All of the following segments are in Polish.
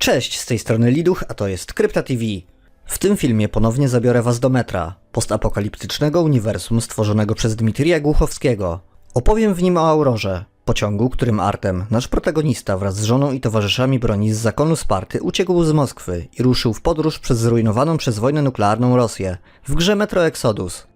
Cześć, z tej strony Liduch, a to jest Krypta TV. W tym filmie ponownie zabiorę was do metra, postapokaliptycznego uniwersum stworzonego przez Dmitrija Głuchowskiego. Opowiem w nim o Aurorze, pociągu, którym Artem, nasz protagonista wraz z żoną i towarzyszami broni z zakonu Sparty uciekł z Moskwy i ruszył w podróż przez zrujnowaną przez wojnę nuklearną Rosję w grze Metro Exodus.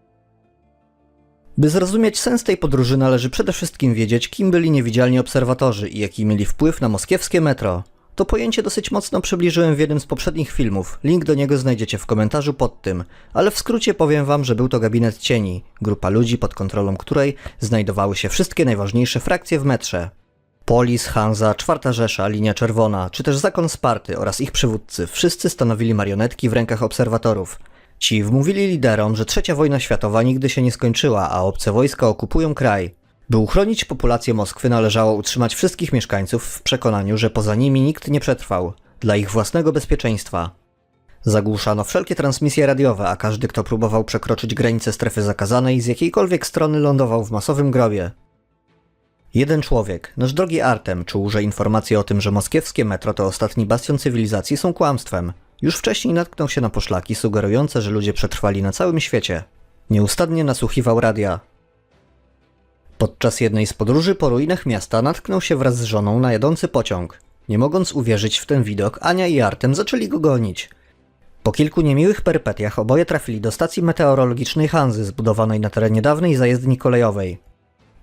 By zrozumieć sens tej podróży należy przede wszystkim wiedzieć, kim byli niewidzialni obserwatorzy i jaki mieli wpływ na moskiewskie metro. To pojęcie dosyć mocno przybliżyłem w jednym z poprzednich filmów, link do niego znajdziecie w komentarzu pod tym, ale w skrócie powiem wam, że był to gabinet cieni, grupa ludzi pod kontrolą której znajdowały się wszystkie najważniejsze frakcje w metrze. Polis, Hansa, Czwarta Rzesza, Linia Czerwona, czy też Zakon Sparty oraz ich przywódcy wszyscy stanowili marionetki w rękach obserwatorów. Ci wmówili liderom, że trzecia wojna światowa nigdy się nie skończyła, a obce wojska okupują kraj. By uchronić populację Moskwy należało utrzymać wszystkich mieszkańców w przekonaniu, że poza nimi nikt nie przetrwał, dla ich własnego bezpieczeństwa. Zagłuszano wszelkie transmisje radiowe, a każdy, kto próbował przekroczyć granice strefy zakazanej, z jakiejkolwiek strony lądował w masowym grobie. Jeden człowiek, nasz drogi Artem, czuł, że informacje o tym, że moskiewskie metro to ostatni bastion cywilizacji są kłamstwem. Już wcześniej natknął się na poszlaki sugerujące, że ludzie przetrwali na całym świecie. Nieustannie nasłuchiwał radia. Podczas jednej z podróży po ruinach miasta natknął się wraz z żoną na jadący pociąg. Nie mogąc uwierzyć w ten widok, Ania i Artem zaczęli go gonić. Po kilku niemiłych perypetiach oboje trafili do stacji meteorologicznej Hanzy zbudowanej na terenie dawnej zajezdni kolejowej.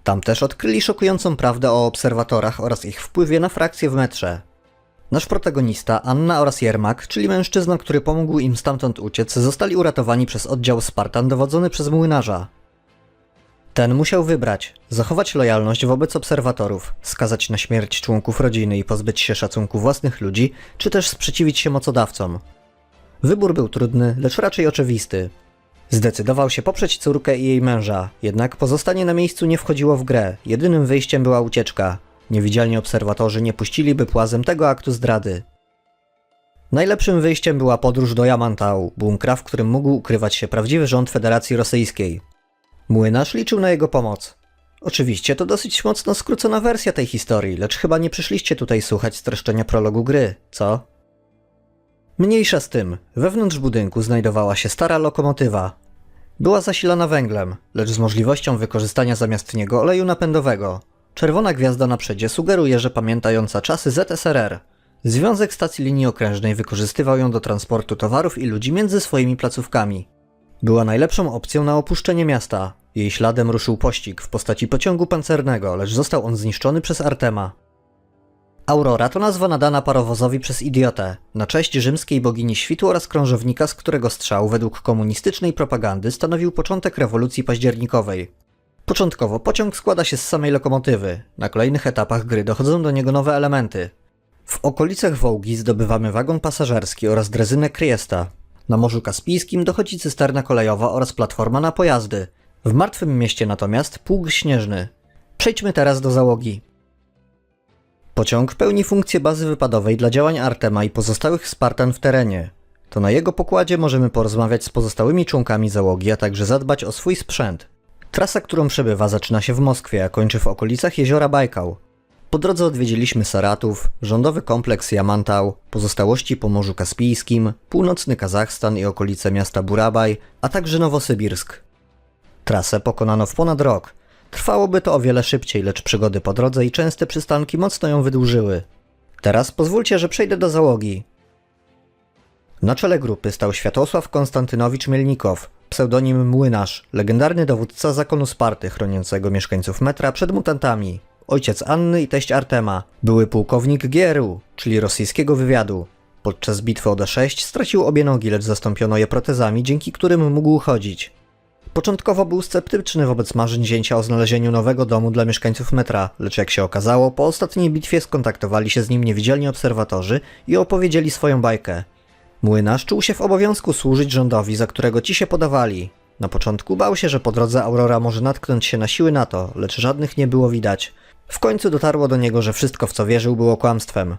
Tam też odkryli szokującą prawdę o obserwatorach oraz ich wpływie na frakcje w metrze. Nasz protagonista, Anna oraz Jermak, czyli mężczyzna, który pomógł im stamtąd uciec, zostali uratowani przez oddział Spartan dowodzony przez młynarza. Ten musiał wybrać: zachować lojalność wobec obserwatorów, skazać na śmierć członków rodziny i pozbyć się szacunku własnych ludzi, czy też sprzeciwić się mocodawcom. Wybór był trudny, lecz raczej oczywisty. Zdecydował się poprzeć córkę i jej męża, jednak pozostanie na miejscu nie wchodziło w grę, jedynym wyjściem była ucieczka. Niewidzialni obserwatorzy nie puściliby płazem tego aktu zdrady. Najlepszym wyjściem była podróż do Yamantau, bunkra, w którym mógł ukrywać się prawdziwy rząd Federacji Rosyjskiej. Młynarz liczył na jego pomoc. Oczywiście to dosyć mocno skrócona wersja tej historii, lecz chyba nie przyszliście tutaj słuchać streszczenia prologu gry, co? Mniejsza z tym, wewnątrz budynku znajdowała się stara lokomotywa. Była zasilana węglem, lecz z możliwością wykorzystania zamiast niego oleju napędowego. Czerwona gwiazda na przedzie sugeruje, że pamiętająca czasy ZSRR. Związek Stacji Linii Okrężnej wykorzystywał ją do transportu towarów i ludzi między swoimi placówkami. Była najlepszą opcją na opuszczenie miasta. Jej śladem ruszył pościg w postaci pociągu pancernego, lecz został on zniszczony przez Artema. Aurora to nazwa nadana parowozowi przez idiotę, na cześć rzymskiej bogini świtu oraz krążownika, z którego strzał według komunistycznej propagandy stanowił początek rewolucji październikowej. Początkowo pociąg składa się z samej lokomotywy, na kolejnych etapach gry dochodzą do niego nowe elementy. W okolicach Wołgi zdobywamy wagon pasażerski oraz drezynę Kryesta. Na Morzu Kaspijskim dochodzi cysterna kolejowa oraz platforma na pojazdy. W martwym mieście natomiast pług śnieżny. Przejdźmy teraz do załogi. Pociąg pełni funkcję bazy wypadowej dla działań Artema i pozostałych Spartan w terenie. To na jego pokładzie możemy porozmawiać z pozostałymi członkami załogi, a także zadbać o swój sprzęt. Trasa, którą przebywa, zaczyna się w Moskwie, a kończy w okolicach jeziora Bajkał. Po drodze odwiedziliśmy Saratów, rządowy kompleks Yamantau, pozostałości po Morzu Kaspijskim, północny Kazachstan i okolice miasta Burabaj, a także Nowosybirsk. Trasę pokonano w ponad rok. Trwałoby to o wiele szybciej, lecz przygody po drodze i częste przystanki mocno ją wydłużyły. Teraz pozwólcie, że przejdę do załogi. Na czele grupy stał Światosław Konstantynowicz Mielnikow, pseudonim Młynarz, legendarny dowódca zakonu Sparty chroniącego mieszkańców metra przed mutantami. Ojciec Anny i teść Artema, były pułkownik GRU, czyli rosyjskiego wywiadu. Podczas bitwy o D6 stracił obie nogi, lecz zastąpiono je protezami, dzięki którym mógł chodzić. Początkowo był sceptyczny wobec marzeń zięcia o znalezieniu nowego domu dla mieszkańców metra, lecz jak się okazało, po ostatniej bitwie skontaktowali się z nim niewidzialni obserwatorzy i opowiedzieli swoją bajkę. Młynarz czuł się w obowiązku służyć rządowi, za którego ci się podawali. Na początku bał się, że po drodze Aurora może natknąć się na siły NATO, lecz żadnych nie było widać. W końcu dotarło do niego, że wszystko w co wierzył było kłamstwem.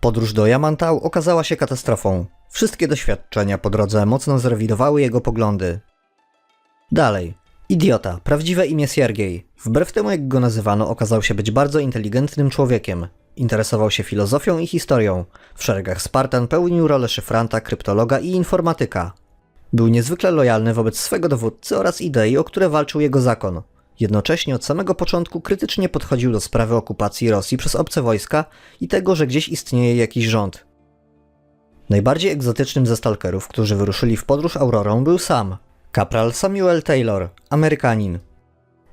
Podróż do Yamantau okazała się katastrofą. Wszystkie doświadczenia po drodze mocno zrewidowały jego poglądy. Dalej. Idiota, prawdziwe imię Siergiej. Wbrew temu jak go nazywano, okazał się być bardzo inteligentnym człowiekiem. Interesował się filozofią i historią. W szeregach Spartan pełnił rolę szyfranta, kryptologa i informatyka. Był niezwykle lojalny wobec swego dowódcy oraz idei, o które walczył jego zakon. Jednocześnie od samego początku krytycznie podchodził do sprawy okupacji Rosji przez obce wojska i tego, że gdzieś istnieje jakiś rząd. Najbardziej egzotycznym ze stalkerów, którzy wyruszyli w podróż Aurorą, był sam, kapral Samuel Taylor, Amerykanin.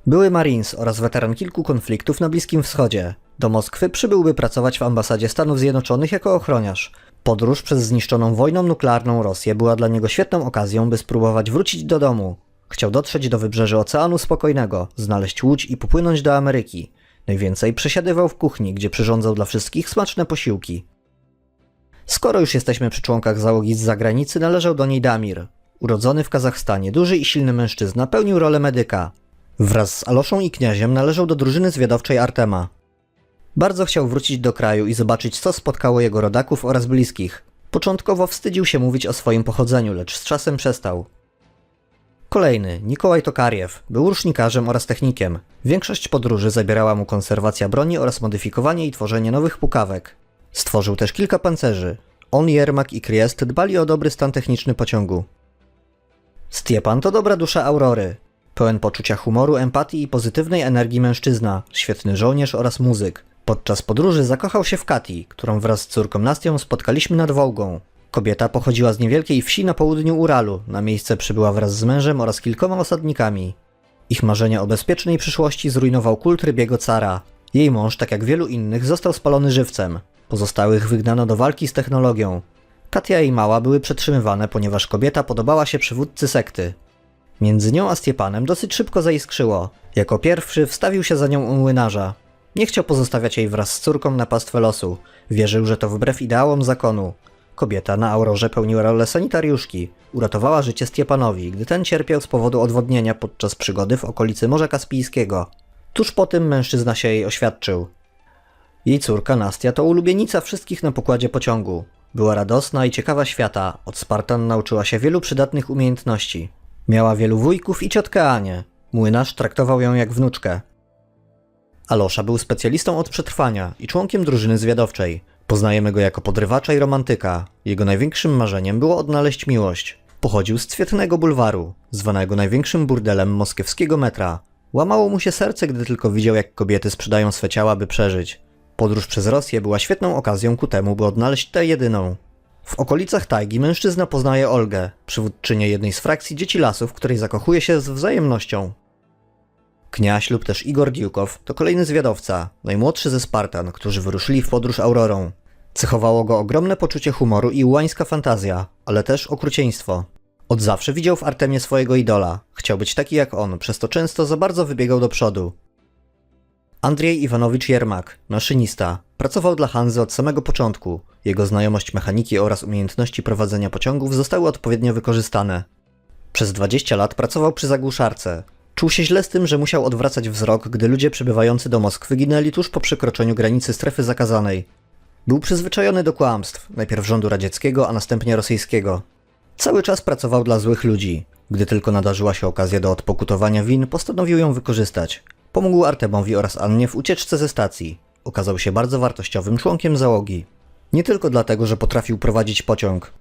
Były Marines oraz weteran kilku konfliktów na Bliskim Wschodzie. Do Moskwy przybyłby pracować w ambasadzie Stanów Zjednoczonych jako ochroniarz. Podróż przez zniszczoną wojną nuklearną Rosję była dla niego świetną okazją, by spróbować wrócić do domu. Chciał dotrzeć do wybrzeży Oceanu Spokojnego, znaleźć łódź i popłynąć do Ameryki. Najwięcej przesiadywał w kuchni, gdzie przyrządzał dla wszystkich smaczne posiłki. Skoro już jesteśmy przy członkach załogi z zagranicy, należał do niej Damir. Urodzony w Kazachstanie, duży i silny mężczyzna, pełnił rolę medyka. Wraz z Aloszą i kniaziem należał do drużyny zwiadowczej Artema. Bardzo chciał wrócić do kraju i zobaczyć, co spotkało jego rodaków oraz bliskich. Początkowo wstydził się mówić o swoim pochodzeniu, lecz z czasem przestał. Kolejny, Nikołaj Tokariew, był rusznikarzem oraz technikiem. Większość podróży zabierała mu konserwacja broni oraz modyfikowanie i tworzenie nowych pukawek. Stworzył też kilka pancerzy. On, Jermak i Kriest dbali o dobry stan techniczny pociągu. Stiepan to dobra dusza Aurory. Pełen poczucia humoru, empatii i pozytywnej energii mężczyzna, świetny żołnierz oraz muzyk. Podczas podróży zakochał się w Kati, którą wraz z córką Nastią spotkaliśmy nad Wołgą. Kobieta pochodziła z niewielkiej wsi na południu Uralu. Na miejsce przybyła wraz z mężem oraz kilkoma osadnikami. Ich marzenia o bezpiecznej przyszłości zrujnował kult rybiego cara. Jej mąż, tak jak wielu innych, został spalony żywcem. Pozostałych wygnano do walki z technologią. Katia i Mała były przetrzymywane, ponieważ kobieta podobała się przywódcy sekty. Między nią a Stiepanem dosyć szybko zaiskrzyło. Jako pierwszy wstawił się za nią u młynarza. Nie chciał pozostawiać jej wraz z córką na pastwę losu. Wierzył, że to wbrew ideałom zakonu. Kobieta na Aurorze pełniła rolę sanitariuszki. Uratowała życie Stiepanowi, gdy ten cierpiał z powodu odwodnienia podczas przygody w okolicy Morza Kaspijskiego. Tuż po tym mężczyzna się jej oświadczył. Jej córka Nastia to ulubienica wszystkich na pokładzie pociągu. Była radosna i ciekawa świata, od Spartan nauczyła się wielu przydatnych umiejętności. Miała wielu wujków i ciotkę Anię. Młynarz traktował ją jak wnuczkę. Alosza był specjalistą od przetrwania i członkiem drużyny zwiadowczej. Poznajemy go jako podrywacza i romantyka. Jego największym marzeniem było odnaleźć miłość. Pochodził z Cwietnego Bulwaru, zwanego największym burdelem moskiewskiego metra. Łamało mu się serce, gdy tylko widział, jak kobiety sprzedają swe ciała, by przeżyć. Podróż przez Rosję była świetną okazją ku temu, by odnaleźć tę jedyną. W okolicach tajgi mężczyzna poznaje Olgę, przywódczynię jednej z frakcji Dzieci Lasu, w której zakochuje się z wzajemnością. Kniaś lub też Igor Diłkow to kolejny zwiadowca, najmłodszy ze Spartan, którzy wyruszyli w podróż Aurorą. Cechowało go ogromne poczucie humoru i ułańska fantazja, ale też okrucieństwo. Od zawsze widział w Artemie swojego idola. Chciał być taki jak on, przez to często za bardzo wybiegał do przodu. Andrzej Iwanowicz Jermak, maszynista, pracował dla Hanzy od samego początku. Jego znajomość mechaniki oraz umiejętności prowadzenia pociągów zostały odpowiednio wykorzystane. Przez 20 lat pracował przy zagłuszarce. Czuł się źle z tym, że musiał odwracać wzrok, gdy ludzie przybywający do Moskwy ginęli tuż po przekroczeniu granicy strefy zakazanej. Był przyzwyczajony do kłamstw, najpierw rządu radzieckiego, a następnie rosyjskiego. Cały czas pracował dla złych ludzi. Gdy tylko nadarzyła się okazja do odpokutowania win, postanowił ją wykorzystać. Pomógł Artemowi oraz Annie w ucieczce ze stacji. Okazał się bardzo wartościowym członkiem załogi. Nie tylko dlatego, że potrafił prowadzić pociąg.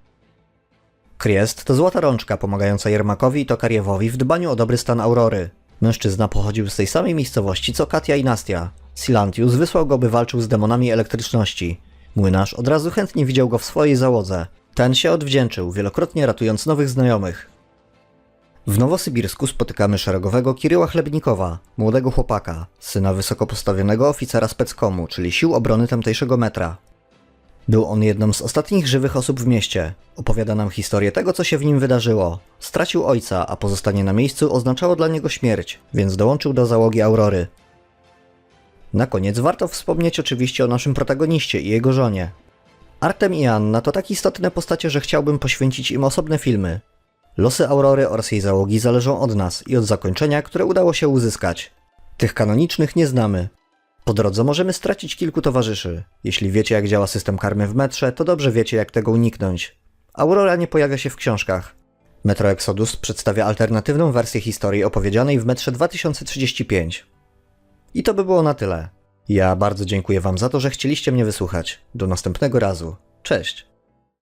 Kriest to złota rączka pomagająca Jermakowi i Tokariewowi w dbaniu o dobry stan Aurory. Mężczyzna pochodził z tej samej miejscowości co Katia i Nastia. Silantius wysłał go, by walczył z demonami elektryczności. Młynarz od razu chętnie widział go w swojej załodze. Ten się odwdzięczył, wielokrotnie ratując nowych znajomych. W Nowosybirsku spotykamy szeregowego Kiryła Chlebnikowa, młodego chłopaka, syna wysoko postawionego oficera speckomu, czyli sił obrony tamtejszego metra. Był on jedną z ostatnich żywych osób w mieście. Opowiada nam historię tego, co się w nim wydarzyło. Stracił ojca, a pozostanie na miejscu oznaczało dla niego śmierć, więc dołączył do załogi Aurory. Na koniec warto wspomnieć oczywiście o naszym protagoniście i jego żonie. Artem i Anna to tak istotne postacie, że chciałbym poświęcić im osobne filmy. Losy Aurory oraz jej załogi zależą od nas i od zakończenia, które udało się uzyskać. Tych kanonicznych nie znamy. Po drodze możemy stracić kilku towarzyszy. Jeśli wiecie, jak działa system karmy w metrze, to dobrze wiecie, jak tego uniknąć. Aurora nie pojawia się w książkach. Metro Exodus przedstawia alternatywną wersję historii opowiedzianej w metrze 2035. I to by było na tyle. Ja bardzo dziękuję Wam za to, że chcieliście mnie wysłuchać. Do następnego razu. Cześć.